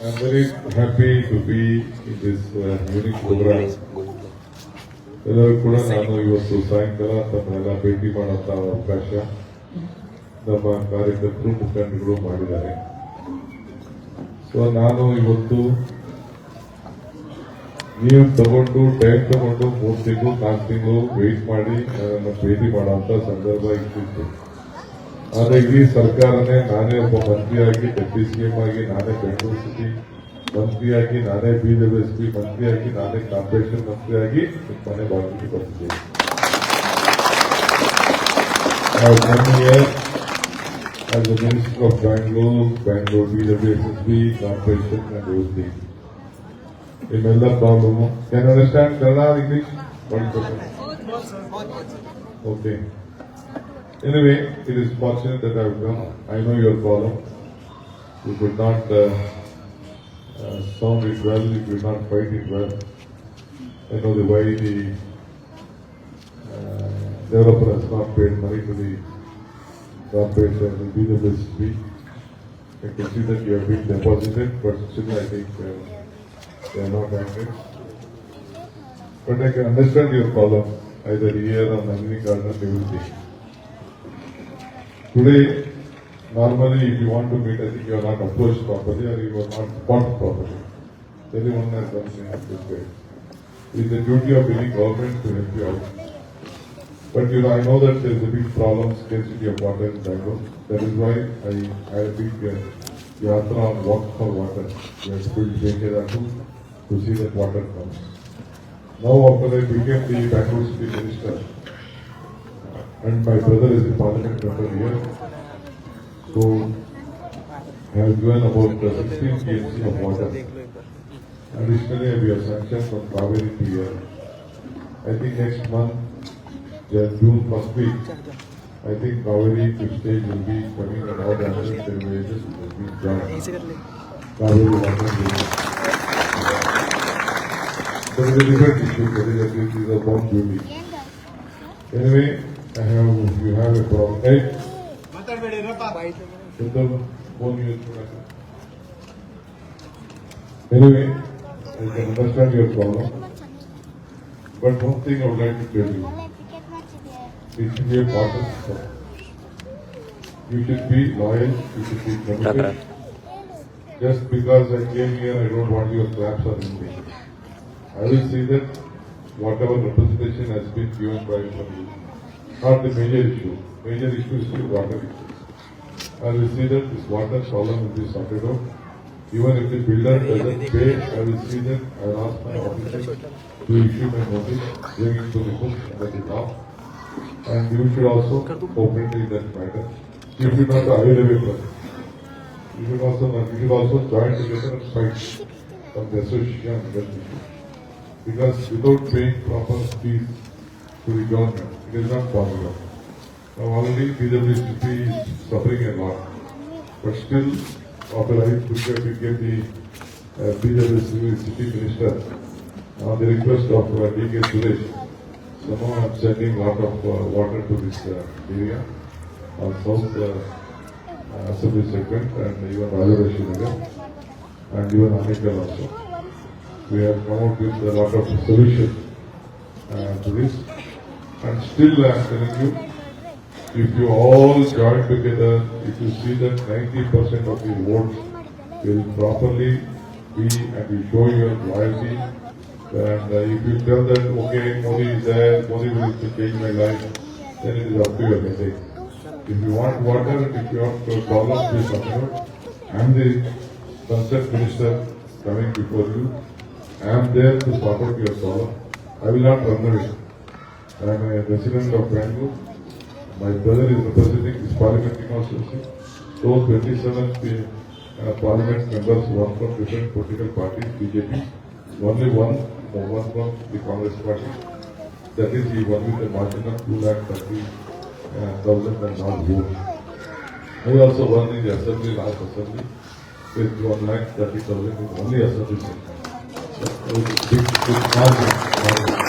I'm very happy to be in this uh, unique program. ಎಲ್ಲರೂ ಕೂಡ ನಾನು ಇವತ್ತು ಸಾಯಂಕಾಲ ತಮ್ಮನ್ನೆಲ್ಲ ಭೇಟಿ ಮಾಡುವಂತ ಅವಕಾಶ ನಮ್ಮ ಕಾರ್ಯಕರ್ತರು ಮುಖಂಡರು ಮಾಡಿದ್ದಾರೆ. ಸೊ ನಾನು ಇವತ್ತು ನೀವು ತಗೊಂಡು ಟೈಮ್ ತಗೊಂಡು ಮೂರು ತಿಂಗಳು ನಾಲ್ಕು ತಿಂಗಳು ವೇಟ್ ಮಾಡಿ ನನ್ನನ್ನು ಭೇಟಿ ಮಾಡುವಂತ ಸಂದರ್ಭ ಇಟ್ಟಿತ್ತು ಆದ್ರೆ ಇಡೀ ಸರ್ಕಾರನೇ ನಾನೇ ಒಬ್ಬ ಮಂತ್ರಿಯಾಗಿ ಡೆಪ್ಟಿ ಸಿಎಂ ಆಗಿ ನಾನೇ ಬೆಂಗಳೂರು ಸಿಟಿ ಮಂತ್ರಿಯಾಗಿ ನಾನೇ ಬಿಜೆಪಿ ಮಂತ್ರಿಯಾಗಿ ನಾನೇ ಕಾರ್ಪೊರೇಷನ್ ಮಂತ್ರಿಯಾಗಿ ನಿಮ್ಮ ಮನೆ ಬಾಗಿಲಿಗೆ ಬರ್ತಿದ್ದೇನೆ I've come here as the Minister of Bangalore, Bangalore BWSSB, Corporation and everything. ನಿಮ್ಮೆಲ್ಲ problem can understand Kannada English okay Anyway, it is fortunate that I have come. I know your problem. You could not uh, uh, sound it well, you could not fight it well. I know the why the uh, developer has not paid money to the corporation, the BWSP. I can see that you have been deposited, but still I think uh, they are not angry. But I can understand your problem, either here or Nandini Garden, everything. Today, normally if you want to meet, I think you are not approached properly or you are not bought properly. Everyone has done this way. It is the duty of any government to help you out. But you know, I know that there is a big problem, scarcity of water in Bangalore. That is why I had a big uh, yatra on walk for water. We have built Jekiratu to see that water comes. Now after I became the Bangalore city minister, and my brother is the parliament member here, so I have given about uh, 16 TMC of water. Additionally, we have sanctioned from Kaveri to here. I think next month, yeah, June first week, I think Kaveri to stage will be coming and all the other villages will be joined. Kaveri water it is a different issue, that is, it is a bomb duty. Anyway, I have, you have a problem, right? Shundar, phone use production. Anyway, I can understand your problem, but one thing I would like to tell you, it should be a partnership. You should be loyal, you should be committed. Just because I came here, I don't want your claps or anything. I will see that whatever representation has been given by from you, not the major issue. Major issue is the water issue. I will see that this water problem will be sorted out. Even if the builder doesn't pay, I will see that I will ask my officers to issue my notice, bring it to the book that is off. And you should also cooperate in that matter. You should not it. You should also you should also join together and fight from the association that issue. Because without paying proper fees to the government, it is not possible. Now already PWCP is suffering a lot. But still, after I took became the uh, PWCP minister, on the request of uh, DK Suresh, somehow I'm sending a lot of uh, water to this uh, area on South uh, uh, Assembly segment and even Rajarashi and even Amikal also. We have come out with a lot of solutions uh, to this. And still I am telling you, if you all join together, if you see that 90% of the votes will properly be and you show your loyalty, and uh, if you tell that, okay, Modi is there, Modi will change my life, then it is up to your headache. If you want water, if you have a problem, please come out. I am the concerned minister coming before you. I am there to out your problem. I will not run away. I am a resident of Bangalore. My brother is representing this parliamentary constituency. Those 27 uh, parliament members were from different political parties, BJP. Only one, uh, one from the Congress party. That is, he won with a margin of 2 lakh 30 uh, thousand and not votes. I also won in the assembly, last assembly, with 1 lakh 30 thousand in only assembly. So, it was a big, big margin.